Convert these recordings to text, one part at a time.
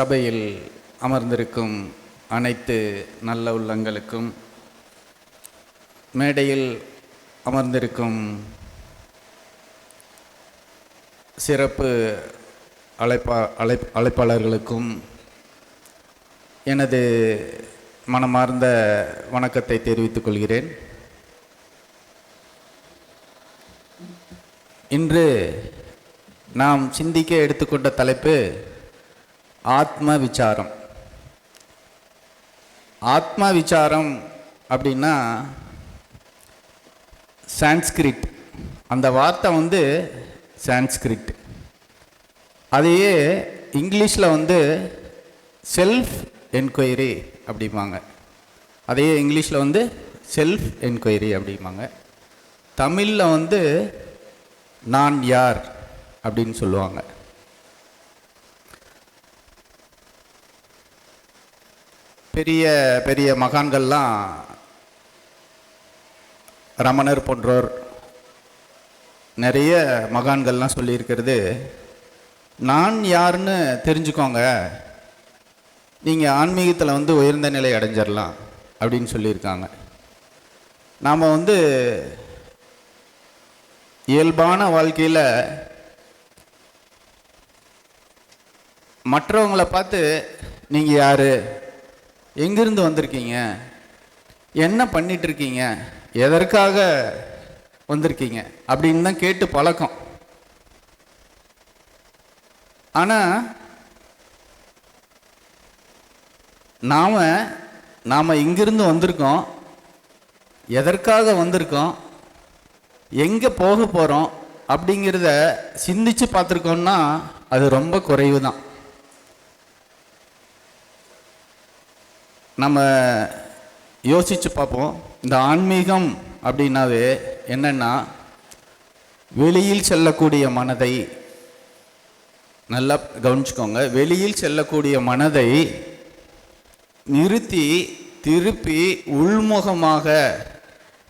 சபையில் அமர்ந்திருக்கும் அனைத்து நல்ல உள்ளங்களுக்கும் மேடையில் அமர்ந்திருக்கும் சிறப்பு அழைப்பா அழை அழைப்பாளர்களுக்கும் எனது மனமார்ந்த வணக்கத்தை தெரிவித்துக் கொள்கிறேன். இன்று நாம் சிந்திக்க எடுத்துக்கொண்ட தலைப்பு ஆத்ம விசாரம் ஆத்ம விசாரம் அப்படின்னா சான்ஸ்கிரிட். அந்த வார்த்தை வந்து சான்ஸ்கிரிட். அதையே இங்கிலீஷில் வந்து செல்ஃப் என்கொயரி அப்படிம்பாங்க. அதையே இங்கிலீஷில் வந்து செல்ஃப் என்கொயரி அப்படிம்பாங்க. தமிழில் வந்து நான் யார் அப்படின்னு சொல்லுவாங்க. பெரிய பெரிய மகான்கள்லாம் ரமணர் போன்றோர் நிறைய மகான்கள்லாம் சொல்லியிருக்கிறது. நான் யாருன்னு தெரிஞ்சுக்கோங்க. நீங்கள் ஆன்மீகத்தில் வந்து உயர்ந்த நிலை அடைஞ்சிடலாம் அப்படின்னு சொல்லியிருக்காங்க. நாம் வந்து இயல்பான வாழ்க்கையில் மற்றவங்கள பார்த்து நீங்கள் யார்? எங்கிருந்து வந்திருக்கீங்க? என்ன பண்ணிட்டு இருக்கீங்க எதற்காக வந்திருக்கீங்க? அப்படின்னு தான் கேட்டு பழக்கம். ஆனால் நாம் நாம் இங்கிருந்து வந்திருக்கோம்? எதற்காக வந்திருக்கோம்? எங்கே போக போகிறோம் அப்படிங்கிறத சிந்திச்சு பார்த்துருக்கோம்னா அது ரொம்ப குறைவு தான் நம்ம யோசித்து பார்ப்போம். இந்த ஆன்மீகம் அப்படின்னாவே என்னென்னா வெளியில் செல்லக்கூடிய மனதை நல்லா கவனிச்சுக்கோங்க. வெளியில் செல்லக்கூடிய மனதை நிறுத்தி திருப்பி உள்முகமாக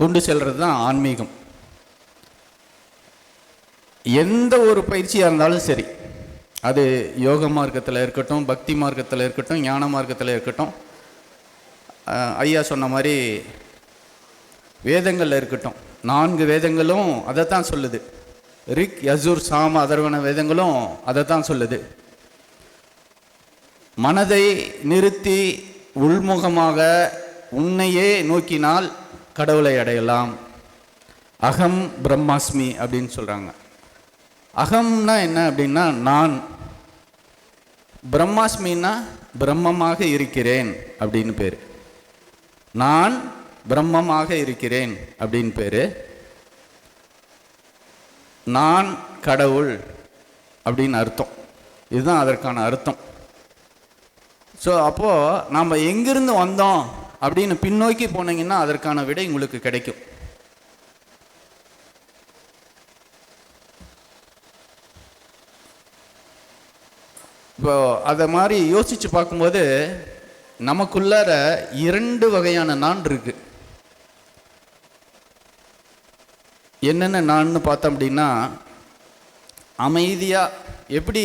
கொண்டு செல்கிறது தான் ஆன்மீகம். எந்த ஒரு பயிற்சியாக இருந்தாலும் சரி. அது யோக மார்க்கத்தில் இருக்கட்டும் பக்தி மார்க்கத்தில் இருக்கட்டும் ஞான மார்க்கத்தில் இருக்கட்டும் ஐயா சொன்ன மாதிரி வேதங்களில் இருக்கட்டும். நான்கு வேதங்களும் அதை தான் சொல்லுது. ரிக் யசூர் சாம அதர்வன வேதங்களும் அதை தான் சொல்லுது. மனதை நிறுத்தி உள்முகமாக உன்னையே நோக்கினால் கடவுளை அடையலாம். அகம் பிரம்மாஸ்மி அப்படின்னு சொல்கிறாங்க அகம்னா என்ன அப்படின்னா நான். பிரம்மாஸ்மின்னா பிரம்மமாக இருக்கிறேன் அப்படின்னு பேர். நான் பிரம்மமாக இருக்கிறேன் அப்படின்னு பேர். நான் கடவுள் அப்படின்னு அர்த்தம். இதுதான் அதற்கான அர்த்தம். ஸோ அப்போது நாம் எங்கிருந்து வந்தோம் அப்படின்னு பின்னோக்கி போனீங்கன்னா அதற்கான விடை உங்களுக்கு கிடைக்கும். இப்போ அதை மாதிரி யோசித்து பார்க்கும்போது நமக்குள்ளார இரண்டு வகையான நான் இருக்கு. என்னென்ன நான்னு பார்த்தோம் அப்படின்னா அமைதியாக எப்படி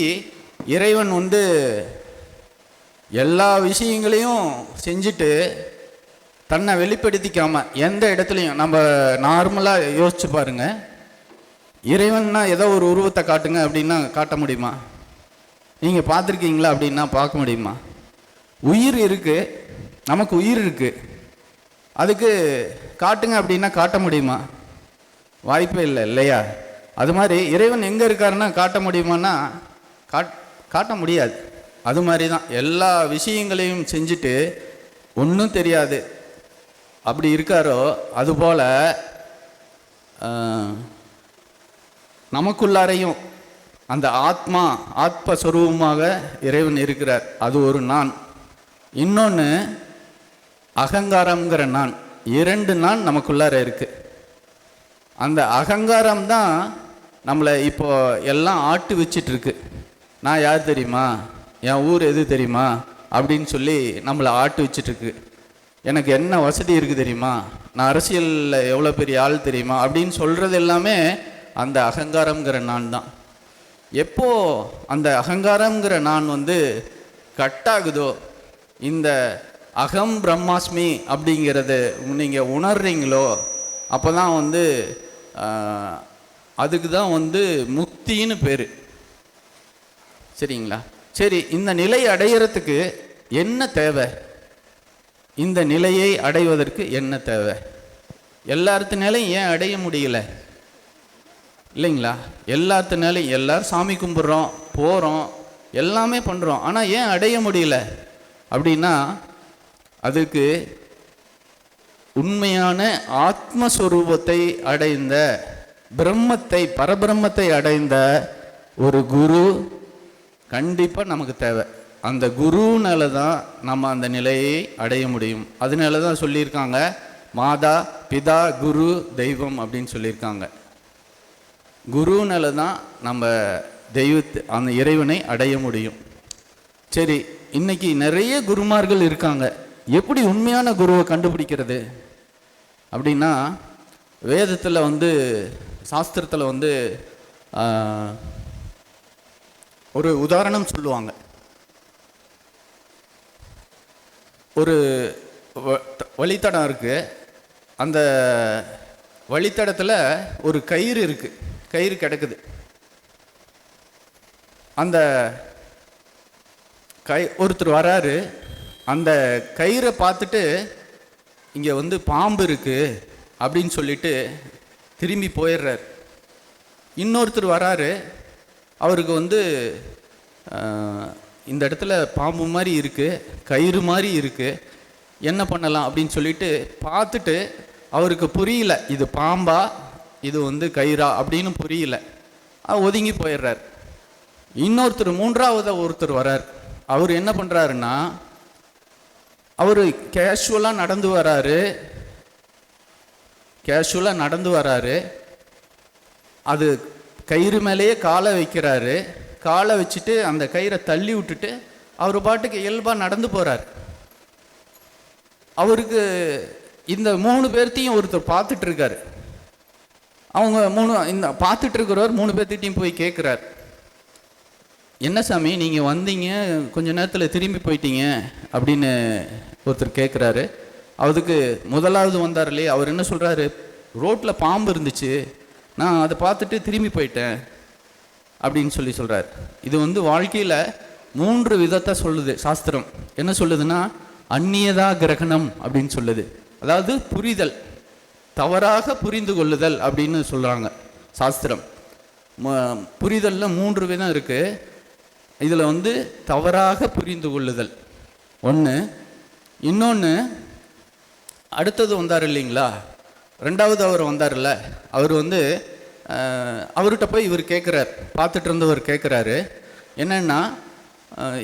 இறைவன் வந்து எல்லா விஷயங்களையும் செஞ்சுட்டு தன்னை வெளிப்படுத்திக்காம எந்த இடத்துலையும் நம்ம நார்மலாக யோசிச்சு பாருங்க. இறைவன்னா ஏதோ ஒரு உருவத்தை காட்டுங்க அப்படின்னா காட்ட முடியுமா? நீங்கள் பார்த்துருக்கீங்களா அப்படின்னா பார்க்க முடியுமா? உயிர் இருக்குது நமக்கு உயிர் இருக்குது அதுக்கு காட்டுங்க அப்படின்னா காட்ட முடியுமா? வாய்ப்பே இல்லை இல்லையா? அது மாதிரி இறைவன் எங்கே இருக்காருன்னா காட்ட முடியுமான்னா காட் காட்ட முடியாது. அது மாதிரி தான் எல்லா விஷயங்களையும் செஞ்சுட்டு ஒன்றும் தெரியாது. அப்படி இருக்காரோ அதுபோல் நமக்குள்ளாரையும் அந்த ஆத்மா ஆத்மஸ்வரூபமாக இறைவன் இருக்கிறார். அது ஒரு நான். இன்னொன்று அகங்காரம்ங்கிற நான். இரண்டு நான் நமக்குள்ளார இருக்குது அந்த அகங்காரம் தான் நம்மளை இப்போ எல்லாம் ஆட்டு வச்சிட்ருக்கு. நான் யார் தெரியுமா? என் ஊர் எது தெரியுமா? அப்படின்னு சொல்லி நம்மளை ஆட்டு வச்சிட்ருக்கு. எனக்கு என்ன வசதி இருக்குது தெரியுமா? நான் அரசியலில் எவ்வளோ பெரிய ஆள் தெரியுமா? அப்படின்னு சொல்கிறது எல்லாமே அந்த அகங்காரங்கிற நான் தான். எப்போது அந்த அகங்காரம்ங்கிற நான் வந்து கட்டாகுதோ இந்த அகம் பிரம்மாஸ்மி அப்படிங்கிறது நீங்கள் உணர்றீங்களோ அப்போ தான் வந்து அதுக்கு தான் வந்து முக்தின்னு பேர். சரிங்களா? சரி இந்த நிலை அடையிறதுக்கு என்ன தேவை? இந்த நிலையை அடைவதற்கு என்ன தேவை? எல்லாத்தினாலையும் ஏன் அடைய முடியல? இல்லைங்களா? எல்லாத்துனாலையும் எல்லோரும் சாமி கும்பிட்றோம் போகிறோம் எல்லாமே பண்ணுறோம் ஆனால் ஏன் அடைய முடியல? அப்படின்னா அதுக்கு உண்மையான ஆத்மஸ்வரூபத்தை அடைந்த பிரம்மத்தை பரபிரம்மத்தை அடைந்த ஒரு குரு கண்டிப்பாக நமக்கு தேவை. அந்த குருனால தான் நம்ம அந்த நிலையை அடைய முடியும். அதனால தான் சொல்லியிருக்காங்க மாதா பிதா குரு தெய்வம் அப்படின்னு சொல்லியிருக்காங்க. குருனால தான் நம்ம தெய்வத்தை அந்த இறைவனை அடைய முடியும். சரி இன்னைக்கு நிறைய குருமார்கள் இருக்காங்க. எப்படி உண்மையான குருவை கண்டுபிடிக்கிறது? அப்படின்னா வேதத்தில் வந்து சாஸ்திரத்தில் வந்து ஆஹ், ஒரு உதாரணம் சொல்லுவாங்க. ஒரு வ- வழித்தடம் இருக்கு. அந்த வழித்தடத்தில் ஒரு கயிறு இருக்கு. கயிறு கிடக்குது. அந்த கை ஒருத்தர் வராரு. அந்த கயிறை பார்த்துட்டு இங்கே வந்து பாம்பு இருக்குது அப்படின்னு சொல்லிட்டு திரும்பி போயிடுறார். இன்னொருத்தர் வராரு. அவருக்கு வந்து இந்த இடத்துல பாம்பு மாதிரி இருக்குது கயிறு மாதிரி இருக்குது என்ன பண்ணலாம்? அப்படின்னு சொல்லிட்டு பார்த்துட்டு அவருக்கு புரியல இது பாம்பா இது வந்து கயிறா? அப்படின்னு புரியல. ஒதுங்கி போயிடுறார். இன்னொருத்தர் மூன்றாவது ஒருத்தர் வரார். அவர் என்ன பண்ணுறாருன்னா அவர் கேஷுவலாக நடந்து வராரு. கேஷுவலாக நடந்து வராரு. அது கயிறு மேலேயே காலை வைக்கிறாரு. காலை வச்சுட்டு அந்த கயிறை தள்ளி விட்டுட்டு அவர் பாட்டுக்கு இயல்பாக நடந்து போகிறார் அவருக்கு இந்த மூணு பேர்த்தையும் ஒருத்தர் பார்த்துட்ருக்காரு அவங்க மூணு இந்த பார்த்துட்ருக்கிறவர் மூணு பேர்த்திட்டையும் போய் கேட்குறாரு என்ன சாமி நீங்கள் வந்தீங்க கொஞ்ச நேரத்தில் திரும்பி போயிட்டீங்க அப்படின்னு ஒருத்தர் கேட்குறாரு அதுக்கு முதலாவது வந்தார் இல்லையே அவர் என்ன சொல்கிறாரு ரோட்டில் பாம்பு இருந்துச்சு நான் அதை பார்த்துட்டு திரும்பி போயிட்டேன் அப்படின்னு சொல்லி சொல்கிறார் இது வந்து வாழ்க்கையில் மூன்று விதத்தை சொல்லுது சாஸ்திரம். என்ன சொல்லுதுன்னா அந்நியதா கிரகணம் அப்படின்னு சொல்லுது. அதாவது புரிதல் தவறாக புரிந்து கொள்ளுதல் அப்படின்னு சொல்கிறாங்க சாஸ்திரம். ம- மூன்று விதம் இருக்குது இதில் வந்து தவறாக புரிந்து கொள்ளுதல். ஒன்று இன்னொன்று அடுத்தது வந்தார் இல்லைங்களா? ரெண்டாவது அவர் வந்தார்ல அவர் வந்து அவர்கிட்ட போய் இவர் கேட்குறார் பார்த்துட்டு இருந்தவர் கேட்குறாரு என்னென்னா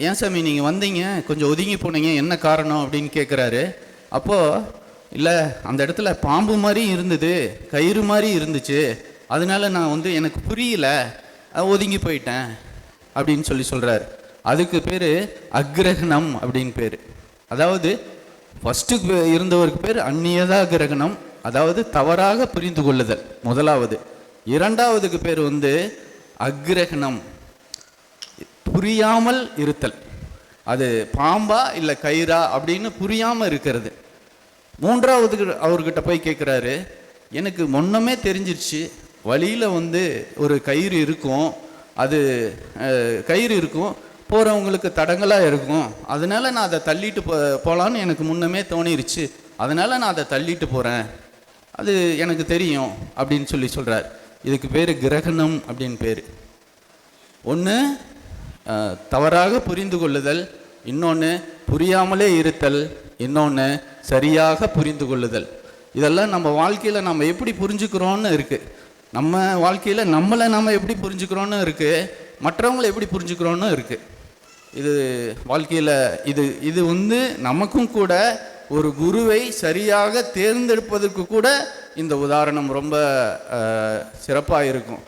ஏன் சாமி நீங்கள் வந்தீங்க? கொஞ்சம் ஒதுங்கி போனீங்க. என்ன காரணம்? அப்படின்னு கேட்குறாரு அப்போது இல்லை அந்த இடத்துல பாம்பு மாதிரி இருந்தது. கயிறு மாதிரி இருந்துச்சு. அதனால நான் வந்து எனக்கு புரியல. ஒதுங்கி போயிட்டேன். அப்படின்னு சொல்லி சொல்கிறார் அதுக்கு பேர் அக்ரகணம் அப்படின்னு பேர். அதாவது ஃபஸ்ட்டு இருந்தவருக்கு பேர் அந்நியதா கிரகணம் அதாவது தவறாக புரிந்து கொள்ளுதல் முதலாவது. இரண்டாவதுக்கு பேர் வந்து அக்ரகணம். புரியாமல் இருத்தல். அது பாம்பா இல்லை கயிறா அப்படின்னு புரியாமல் இருக்கிறது. மூன்றாவது அவர்கிட்ட போய் கேட்குறாரு எனக்கு முன்னமே தெரிஞ்சிருச்சு வழியில் வந்து ஒரு கயிறு இருக்கும் அது கயிறு இருக்கும் போகிறவங்களுக்கு தடங்கலாக இருக்கும். அதனால நான் அதை தள்ளிட்டு போ போகலான்னு எனக்கு முன்னமே தோணிருச்சு. அதனால் நான் அதை தள்ளிட்டு போகிறேன் அது எனக்கு தெரியும் அப்படின்னு சொல்லி சொல்கிறார் இதுக்கு பேர் கிரகணம் அப்படின்னு பேர். ஒன்று தவறாக புரிந்து கொள்ளுதல். இன்னொன்று புரியாமலே இருத்தல். இன்னொன்று சரியாக புரிந்து கொள்ளுதல். இதெல்லாம் நம்ம வாழ்க்கையில் நம்ம எப்படி புரிஞ்சுக்கிறோன்னு இருக்குது நம்ம வாழ்க்கையில் நம்மளை நம்ம எப்படி புரிஞ்சுக்கிறோன்னு இருக்குது மற்றவங்களை எப்படி புரிஞ்சுக்கிறோன்னு இருக்குது இது வாழ்க்கையில் இது இது வந்து நமக்கும் கூட ஒரு குருவை சரியாக தேர்ந்தெடுப்பதற்கு கூட இந்த உதாரணம் ரொம்ப சிறப்பாக இருக்கும்.